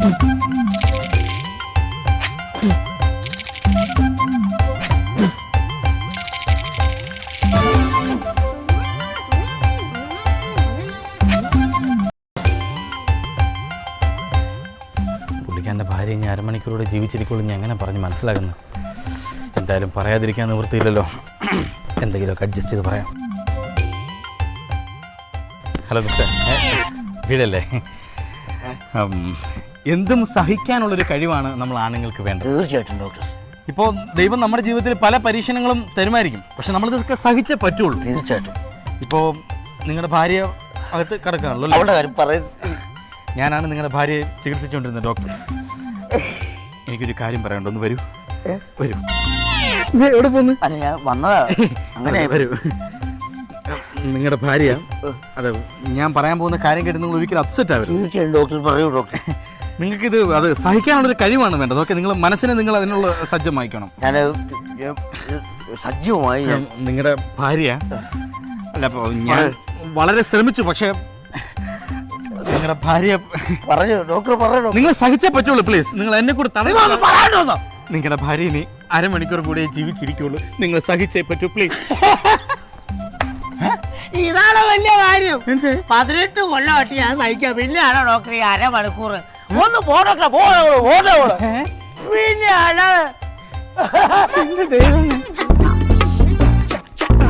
പുള്ളിക്കാന്റെ ഭാര്യ ഇനി അരമണിക്കൂറോടെ ജീവിച്ചിരിക്കുള്ളൂ ഞാൻ എങ്ങനെ പറഞ്ഞ് മനസ്സിലാക്കുന്നു? എന്തായാലും പറയാതിരിക്കാൻ നിവൃത്തിയില്ലല്ലോ. എന്തെങ്കിലുമൊക്കെ അഡ്ജസ്റ്റ് ചെയ്ത് പറയാം. ഹലോ മിസ്റ്റർ വീടല്ലേ? എന്തും സഹിക്കാനുള്ളൊരു കഴിവാണ് നമ്മൾ ആണുങ്ങൾക്ക് വേണ്ടത്. തീർച്ചയായിട്ടും ഡോക്ടർ. ഇപ്പോൾ ദൈവം നമ്മുടെ ജീവിതത്തിൽ പല പരീക്ഷണങ്ങളും തരുമായിരിക്കും. പക്ഷെ നമ്മളിതൊക്കെ സഹിച്ചേ പറ്റുള്ളൂ. തീർച്ചയായിട്ടും. ഇപ്പോൾ നിങ്ങളുടെ ഭാര്യ അകത്ത് കിടക്കാണല്ലോ? അവളുടെ കാര്യം പറയ. ഞാനാണ് നിങ്ങളുടെ ഭാര്യയെ ചികിത്സിച്ചുകൊണ്ടിരുന്നത് ഡോക്ടർ. എനിക്കൊരു കാര്യം പറയണ്ട ഒന്ന് വരൂ? വരൂ. എവിടെ പോന്ന്? അല്ല ഞാൻ വന്നതാ. അങ്ങനെ വരൂ. നിങ്ങളുടെ ഭാര്യ അതെ ഞാൻ പറയാൻ പോകുന്ന കാര്യം കേട്ട് നിങ്ങൾ ഒരിക്കലും അപ്സെറ്റ് ആവരുത്. തീർച്ചയായും ഡോക്ടർ. പറയൂ ഡോക്ടർ. നിങ്ങൾക്കിത് അത് സഹിക്കാനുള്ളൊരു കഴിവാണ് വേണ്ടത്. ഓക്കെ നിങ്ങൾ മനസ്സിനെ നിങ്ങൾ അതിനുള്ള സജ്ജമായിക്കണം. ഞാൻ സജ്ജമായി ഞാൻ നിങ്ങളുടെ ഭാര്യ അല്ല അപ്പോൾ ഞാൻ വളരെ ശ്രമിച്ചു പക്ഷേ നിങ്ങളുടെ ഭാര്യ പറഞ്ഞു ഡോക്ടർ പറയണോ നിങ്ങൾ സഹിച്ചേ പറ്റുള്ളൂ പ്ലീസ്. നിങ്ങൾ എന്നെ കൂടെ തടയുന്നു നിങ്ങളുടെ ഭാര്യ ഇനി അരമണിക്കൂർ കൂടെ ജീവിച്ചിരിക്കുള്ളൂ. നിങ്ങൾ സഹിച്ചേ പറ്റൂ പ്ലീസ്. ഇതാണ് വലിയ കാര്യം. പതിനെട്ട് കൊല്ലമായിട്ട് ഞാൻ സഹിക്കാം. പിന്നെയാണോ ഡോക്ടർ ഈ അരമണിക്കൂർ ഒന്ന് പോടക്ക പോടോ പോടോ പിന്നെ അല്ല